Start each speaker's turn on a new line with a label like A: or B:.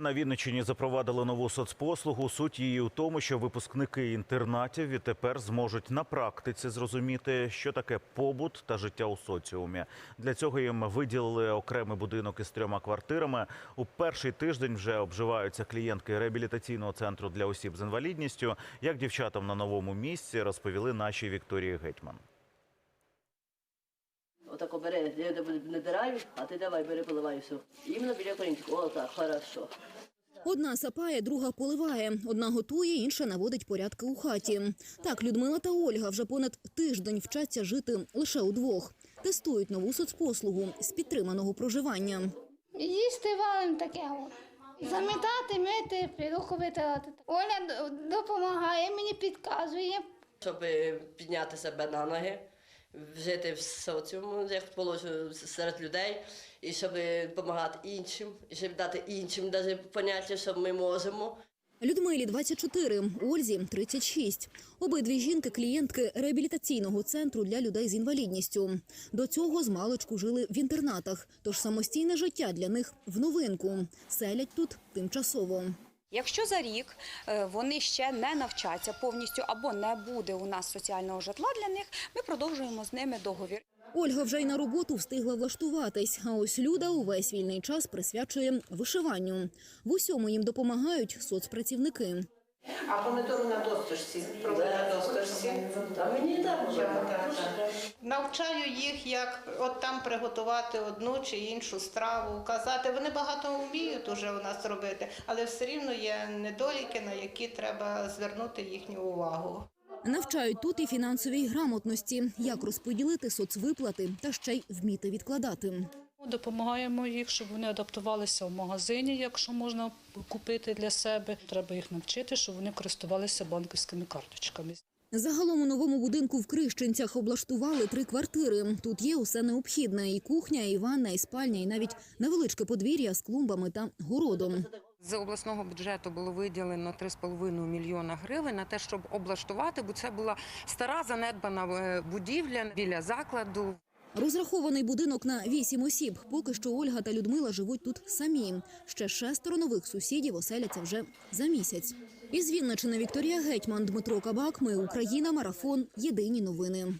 A: На Вінниччині запровадили нову соцпослугу. Суть її у тому, що випускники інтернатів відтепер зможуть на практиці зрозуміти, що таке побут та життя у соціумі. Для цього їм виділили окремий будинок із трьома квартирами. У перший тиждень вже обживаються клієнтки реабілітаційного центру для осіб з інвалідністю. Як дівчатам на новому місці розповіли нашій Вікторії Гетьман.
B: Отако бери, я тебе набираю, а ти давай, бери, поливай все. Іменно біля корінчика. О, так, хорошо.
C: Одна сапає, друга поливає, одна готує, інша наводить порядки у хаті. Так, Людмила та Ольга вже понад тиждень вчаться жити лише удвох. Тестують нову соцпослугу з підтриманого проживання.
D: Їсти валим таке. от. Замітати, мити, підуху витирати. Оля допомагає, мені підказує.
B: Щоб підняти себе на ноги, жити в соціуму, як положено серед людей, і щоб допомагати іншим, і щоб дати іншим навіть поняття, що ми можемо.
C: Людмилі 24, Ользі 36. Обидві жінки – клієнтки реабілітаційного центру для людей з інвалідністю. До цього з маличку жили в інтернатах, тож самостійне життя для них в новинку. Селять тут тимчасово.
E: Якщо за рік е, вони ще не навчаться повністю або не буде у нас соціального житла для них, ми продовжуємо з ними договір.
C: Ольга вже й на роботу встигла влаштуватись, а ось Люда увесь вільний час присвячує вишиванню. В усьому їм допомагають соцпрацівники.
F: А помидору на досточці. Пробуй на досточці.
B: А мені так.
F: Навчаю їх, як от там приготувати одну чи іншу страву, казати. Вони багато вміють уже у нас робити, але все рівно є недоліки, на які треба звернути їхню увагу.
C: Навчають тут і фінансовій грамотності, як розподілити соцвиплати та ще й вміти відкладати.
G: Допомагаємо їх, щоб вони адаптувалися в магазині, якщо можна купити для себе. Треба їх навчити, щоб вони користувалися банківськими карточками.
C: Загалом у новому будинку в Крищенцях облаштували три квартири. Тут є усе необхідне: і кухня, і ванна, і спальня, і навіть невеличке подвір'я з клумбами та городом.
H: З обласного бюджету було виділено 3,5 мільйона гривень на те, щоб облаштувати, бо це була стара занедбана е, будівля біля закладу.
C: Розрахований будинок на вісім осіб. Поки що Ольга та Людмила живуть тут самі. Ще шестеро нових сусідів оселяться вже за місяць. Із Вінничини Вікторія Гетьман, Дмитро Кабак. Ми Україна. Марафон. Єдині новини.